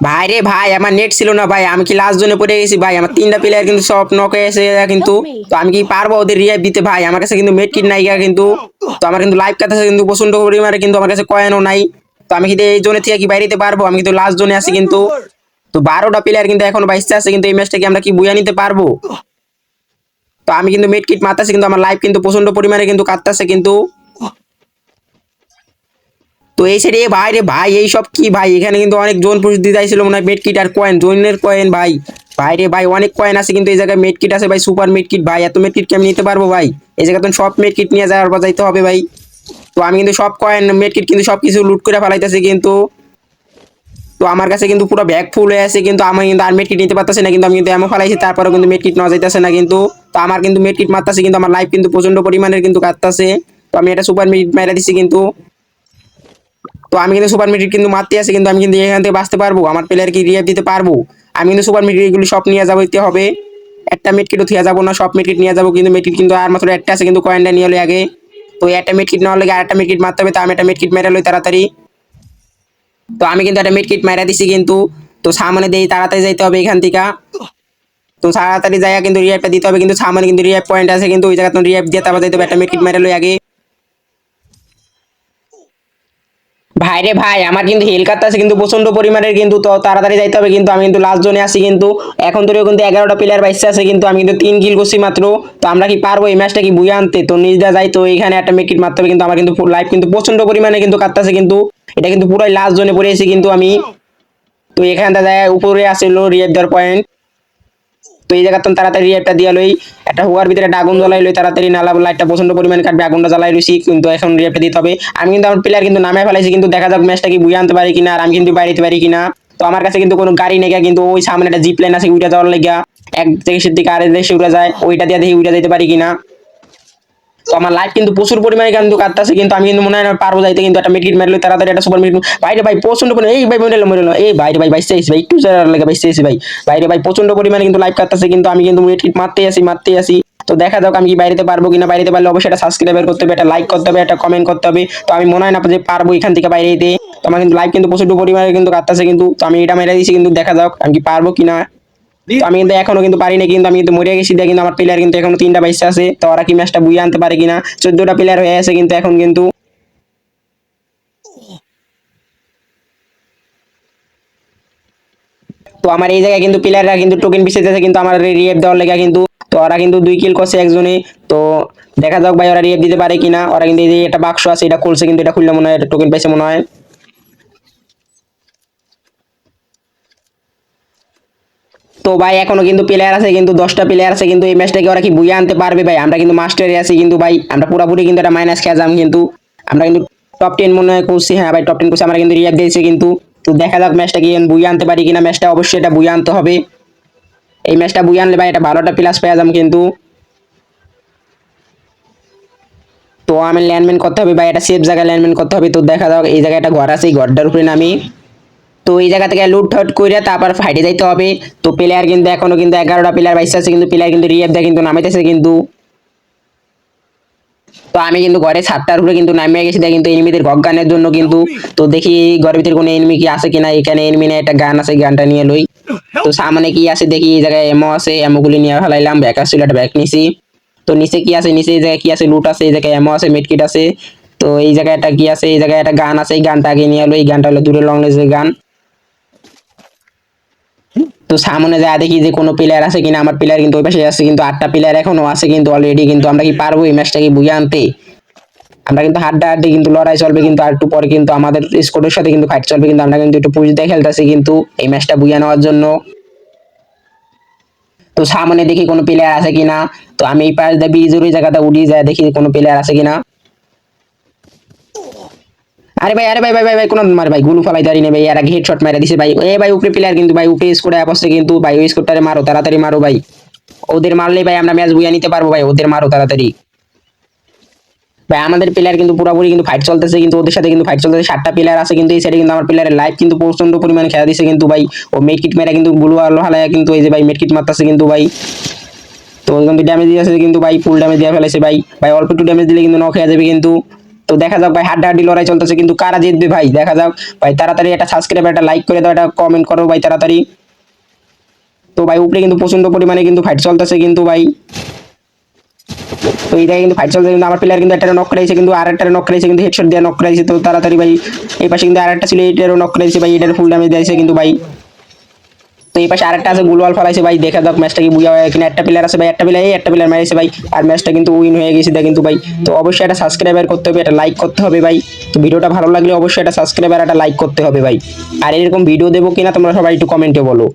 ভাই রে ভাই আমার নেট ছিল না ভাই আমি কি লাস্ট জোনে পড়ে গেছি ভাই? আমার তিনটা প্লেয়ার কিন্তু সব নক এসে কিন্তু। তো আমি কি পারব ওদের রিয়াইভ দিতে ভাই? আমার কাছে কিন্তু মেড কিট নাই কিন্তু। তো আমার কিন্তু লাইভ কাছে কিন্তু প্রচণ্ড পরিমাণে কিন্তু আমার কাছে কয়েনও নাই। তো আমি কিন্তু এই জোনে থেকে কি বাইরে পারব? আমি কিন্তু লাস্ট জোনে আছি কিন্তু। তো বারোটা প্লেয়ার কিন্তু এখন বাইশে আছে কিন্তু এই ম্যাচটা কি আমরা কি বুয়া নিতে পারব? তো আমি কিন্তু মেড কিট মারতেছি কিন্তু আমার লাইভ কিন্তু প্রচণ্ড পরিমাণে কিন্তু কাটতেছে কিন্তু। তো এই সাইডে, ভাই রে ভাই, এই সব কি ভাই? এখানে কিন্তু অনেক জোন পুরুষ দিতে চাইছিল মনে হয় মেড কিট আর কয়েন জোনের কয়েন ভাই। ভাই রে ভাই, অনেক কয়েন আছে কিন্তু এই জায়গায় মেড কিট আছে ভাই সুপার মেড কিট ভাই। এত মেড কিট কি আমি নিতে পারব ভাই? এই জায়গায় তো সব মেড কিট নিয়ে যাওয়ার পর যাইতে হবে ভাই। তো আমি কিন্তু সব কয়েন মেড কিট কিন্তু সব কিছু লুট করে ফেলাইতেছি কিন্তু। তো আমার কাছে কিন্তু পুরো ব্যাগ ফুল হয়ে আছে কিন্তু আমি কিন্তু আর মেড কিট নিতে পারতেছি না কিন্তু আমি কিন্তু এমন ফেলাইছি, তারপরেও কিন্তু মেড কিট নেওয়া যাইতেছে না কিন্তু। তো আমার কিন্তু মেড কিট মারতেছে কিন্তু, আমার লাইফ কিন্তু প্রচণ্ড পরিমাণের কিন্তু কাটতেছে। তো আমি এটা সুপার মেড মেরে দিচ্ছি কিন্তু। তো আমি কিন্তু সুপার মিডিট কিন্তু মারতে আছি কিন্তু আমি কিন্তু এখান থেকে বাঁচতে পারব, আমার প্লেয়ারকে রিয়াপ দিতে পারব। আমি কিন্তু সুপার মিডিট এগুলো সব নিয়ে যাব, দিতে হবে। একটা মিটকিটও থিয়া যাব না, সব মিটকিট নিয়ে যাব, কিন্তু মিটকিট কিন্তু আর মাত্র একটা আছে, কিন্তু কয়েনটা নিয়ে হলে আগে। তো একটা মিটকিট নেওয়ার লাগে আর একটা মিটকিট মারতে হবে, তো আমি একটা মিটকিট মেরে লই তাড়াতাড়ি। তো আমি কিন্তু একটা মিটকিট মেরে দিছি কিন্তু, তো সামনে দিয়ে তাড়াতাড়ি যাইতে হবে এখান থেকে। তো তাড়াতাড়ি যাইয়া কিন্তু রিয়াপটা দিতে হবে, কিন্তু সামনে কিন্তু রিয়াপ পয়েন্ট আছে, কিন্তু ওই জায়গায় রিয়াপ দিয়ে তারপর যাইতে হবে, একটা মিটকিট মেরে লই আগে। ভাই রে ভাই, আমার কিন্তু হেল কাটতে আছে, কিন্তু প্রচণ্ড পরিমাণের কিন্তু তো তাড়াতাড়ি যাইতে হবে, কিন্তু আমি কিন্তু লাস্ট জোনে আছি কিন্তু, এখন ধরেও কিন্তু এগারোটা প্লেয়ার বাইসে আছে, কিন্তু আমি কিন্তু তিন কিল করছি মাত্র, তো আমরা কি পারব এই ম্যাচটা কি বুয়ে আনতে? তো নিজদা যাই, তো এখানে একটা মেকিট মারতে হবে, কিন্তু আমার কিন্তু লাইফ কিন্তু প্রচণ্ড পরিমাণে কিন্তু কাটতেছে, কিন্তু এটা কিন্তু পুরাই লাস্ট জোনে পড়ে এসেছি কিন্তু আমি, তো এখানটা যায় উপরে আসলো রিয়েপ দেওয়ার পয়েন্ট তো এই জায়গাতে তাড়াতাড়ি একটা দিয়ে লই, একটা হুয়ার ভিতরে একটা আগুন জ্বলাই লই, তাড়াতাড়ি নালা লাইটটা প্রচণ্ড পরিমাণে কাটবে, আগুনটা জ্বালাই রইছি কিন্তু এখন রিয়াপটা দিতে হবে। আমি কিন্তু আমার প্লেয়ার কিন্তু নামে ফেলাইছি, কিন্তু দেখা যাক ম্যাচটা কি বুঝে আনতে পারি কিনা, আর আমি কিন্তু বাইরে পারি কিনা। তো আমার কাছে কিন্তু কোনো গাড়ি নেই কিন্তু ওই সামনে একটা জিপ লাইন আছে, ওইটা যাওয়ার লেগে, এক দেশের দিকে আরেক দেশে উঠে যায়, ওইটা দিয়ে দেখি উঠে যেতে পারি কিনা। তো আমার লাইফ কিন্তু প্রচুর পরিমাণে কিন্তু কাটতেছে, কিন্তু আমি কিন্তু মনে হয় পারব যাইতে, কিন্তু একটা মিটকিট মারলে তাড়াতাড়ি একটা সুপার মিট বাইরে ভাই প্রচণ্ড পরিমাণে এই ভাই মরে মরে এই বাইরে ভাই, বাইসে ভাই, একটু লাগে বাইসে ভাই। বাইরে ভাই প্রচণ্ড পরিমাণে কিন্তু লাইফ কাটতেছে, কিন্তু আমি কিন্তু মিটকিট মারতেই আসি মারতেই আসি তো দেখা যাক আমি কি বাইরেতে পারব কিনা। বাইরেতে পারলে অবশ্যই একটা সাবস্ক্রাইবার করতে হবে, একটা লাইক করতে হবে, একটা কমেন্ট করতে হবে। তো আমি মনে হয় না যে পারব এখান থেকে বাইরে যেতে। তো আমার কিন্তু লাইফ কিন্তু প্রচুর পরিমাণে কিন্তু কাটতেছে কিন্তু। তো আমি এটা মেরে দিয়েছি কিন্তু দেখা যাক আমি কি পারব কিনা। আমি কিন্তু এখনও কিন্তু পারিনি, কিন্তু আমি কিন্তু মরে গেছি। দিয়ে কিন্তু আমার প্লেয়ার কিন্তু এখনও তিনটা বাইসে আছে। তো ওরা কি ম্যাচটা বুঝে আনতে পারে কিনা? চোদ্দটা প্লেয়ার হয়ে আছে কিন্তু এখন কিন্তু। তো আমার এই জায়গায় কিন্তু প্লেয়াররা কিন্তু টোকেন পিছিয়ে কিন্তু আমার রিয়েপ দেওয়ার লেগে কিন্তু। তো ওরা কিন্তু দুই কিল করছে একজনে। তো দেখা যাক ভাই, ওরা রিয়েপ দিতে পারে কিনা। ওরা কিন্তু এই যে একটা বাক্স আছে, এটা খুলছে কিন্তু, এটা খুললে মনে হয় টোকেন পাইছে মনে হয়। তো ভাই, এখনও কিন্তু প্লেয়ার আছে, কিন্তু দশটা প্লেয়ার আছে, কিন্তু এই ম্যাচটাকে ওরা কি বুঝে আনতে পারবে ভাই? আমরা কিন্তু মাস্টারে আছি কিন্তু ভাই, আমরা পুরোপুরি কিন্তু একটা মাইনাস খেয়ে যাম কিন্তু। আমরা কিন্তু টপ টেন মনে হয় করছি হ্যাঁ ভাই টপ টেন করছি আমরা কিন্তু রিয়াপ দিয়েছি কিন্তু। তো দেখা যাক ম্যাচটা কি বুঝে আনতে পারি কিনা ম্যাচটা অবশ্যই এটা বুঝে আনতে হবে। এই ম্যাচটা বুঝে আনলে ভাই, এটা ভালোটা প্লাস পেয়ে যাম কিন্তু। তো আমি ল্যান্ডম্যান করতে হবে বা এটা সেফ জায়গায় ল্যান্ডম্যান করতে হবে। তো দেখা যাক, এই জায়গায় একটা ঘর আছে, এই ঘরটার উপরে নামি। তো এই জায়গা থেকে লুট হট করে তারপর ফাইটে যাইতে হবে। তো প্লেয়ার কিন্তু এখনও কিন্তু এগারোটা প্লেয়ার বাইসে আছে, কিন্তু প্লেয়ার কিন্তু রিয়াপ দেয়, কিন্তু নামাইতেছে কিন্তু। তো আমি কিন্তু ঘরে সাতটার উপরে কিন্তু নামিয়ে গেছি কিন্তু এনিমিদের গানের জন্য কিন্তু। তো দেখি ঘরের ভিতরে কোনো এনিমি কি আছে কিনা, এখানে এনিমি না একটা গান আছে গানটা নিয়ে লই। তো সামনে কি আছে দেখি, এই জায়গায় এমো আছে এমোগুলি নিয়ে ফেলাইলাম ব্যাক আসছিল, একটা ব্যাক নিছি। তো নিচে কি আছে, নিচে এই জায়গায় কি আছে লুট আছে, এই জায়গায় এমো আছে মিডকিট আছে। তো এই জায়গায় একটা কি আছে, এই জায়গায় একটা গান আছে, এই গানটা আগে নিয়ে এলো এই গানটা হলো দূরে লং রেঞ্জের গান তো সামনে যা দেখি যে কোনো প্লেয়ার আছে কিনা, আমার প্লেয়ার কিন্তু ওই পাশে আছে, কিন্তু আটটা প্লেয়ার এখনও আছে কিন্তু অলরেডি কিন্তু আমরা কি পারব এই ম্যাচটাকে বুঝে আনতে? আমরা কিন্তু হাড্ডা হাড্ডি কিন্তু লড়াই চলবে কিন্তু আর একটু পরে কিন্তু আমাদের স্কোরের সাথে কিন্তু ফাইট চলবে কিন্তু, আমরা কিন্তু একটু পুষ দিয়ে খেলতেছি কিন্তু এই ম্যাচটা বুঝে নেওয়ার জন্য। তো সামনে দেখি কোনো প্লেয়ার আছে কিনা, তো আমি এই পাশ দিয়ে ব্রিজের ওই জায়গাটা উড়িয়ে যায় দেখি কোনো প্লেয়ার আছে কিনা। আরে ভাই আরে ভাই ভাই ভাই ভাই, কোন মার ভাই, গুলু ফালাই দাঁড়িয়ে ভাই এরা হেডশট মেরে দিছে ভাই। এ ভাই, উপরে প্লেয়ার কিন্তু ভাই, উপরে স্কোরে অবস্থা কিন্তু ভাই, ওই স্কোরটারে মারো, তাড়াতাড়ি মারো ভাই। ওদের মারলেই ভাই আমরা ম্যাচ বুঝে নিতে পারব ভাই, ওদের মারো তাড়াতাড়ি। ভাই, আমাদের প্লেয়ার কিন্তু পুরোপুরি কিন্তু ফাইট চলতেছে, কিন্তু ওদের সাথে কিন্তু ফাইট চলতেছে। সাতটা প্লেয়ার আছে কিন্তু, এই সাইডে কিন্তু আমার প্লেয়ারের লাইফ কিন্তু প্রচণ্ড পরিমাণে খেলা দিছে কিন্তু ভাই। ও মেড কিট মেরা কিন্তু গুলু আলো হালায় কিন্তু এই যে ভাই মেড কিট মারতেছে কিন্তু ভাই। তো কিন্তু ড্যামেজ দিয়েছে কিন্তু ভাই ফুল ড্যামেজ দিয়ে ফেলেছে ভাই। ভাই, অল্প একটু ড্যামেজ দিলে কিন্তু নক হয়ে যাবে কিন্তু। তো দেখা যাক ভাই, হাড্ডাহাড্ডি লড়াই চলতেছে, কিন্তু কারা জিতবে ভাই? দেখা যাক। ভাই, তাড়াতাড়ি একটা সাবস্ক্রাইব একটা লাইক করে দাও, একটা কমেন্ট করো ভাই, তাড়াতাড়ি। তো ভাই, উপরে কিন্তু প্রচণ্ড পরিমাণে কিন্তু ফাইট চলতেছে কিন্তু ভাই। তো এই জায়গায় কিন্তু ফাইট চলছে কিন্তু আমার প্লেয়ার কিন্তু একটা নক করেছে কিন্তু আর একটা নক করেছে কিন্তু হেডশট দিয়ে নক করেছে তো তাড়াতাড়ি ভাই, এই পাশে কিন্তু আর একটা ছিল, এইটারও নক করেছে ভাই এটার ফুল ড্যামেজ দিয়েছে কিন্তু ভাই। তো এই পাশে আরেকটা আছে, গুলওয়াল ফলাইছে ভাই, দেখে দেখ ম্যাচটা কি বুঝা হয় এখানে একটা প্লেয়ার আছে ভাই, একটা প্লেয়ার এই, একটা প্লেয়ার মারিছে ভাই। আর ম্যাচটা কিন্তু উইন হয়ে গেছে কিন্তু ভাই। তো অবশ্যই একটা সাবস্ক্রাইবার করতে হবে, একটা লাইক করতে হবে ভাই। তো ভিডিওটা ভালো লাগলে অবশ্যই একটা সাবস্ক্রাইবার একটা লাইক করতে হবে ভাই। আর এরকম ভিডিও দেবো কিনা তোমরা সবাই একটু কমেন্টে বলো।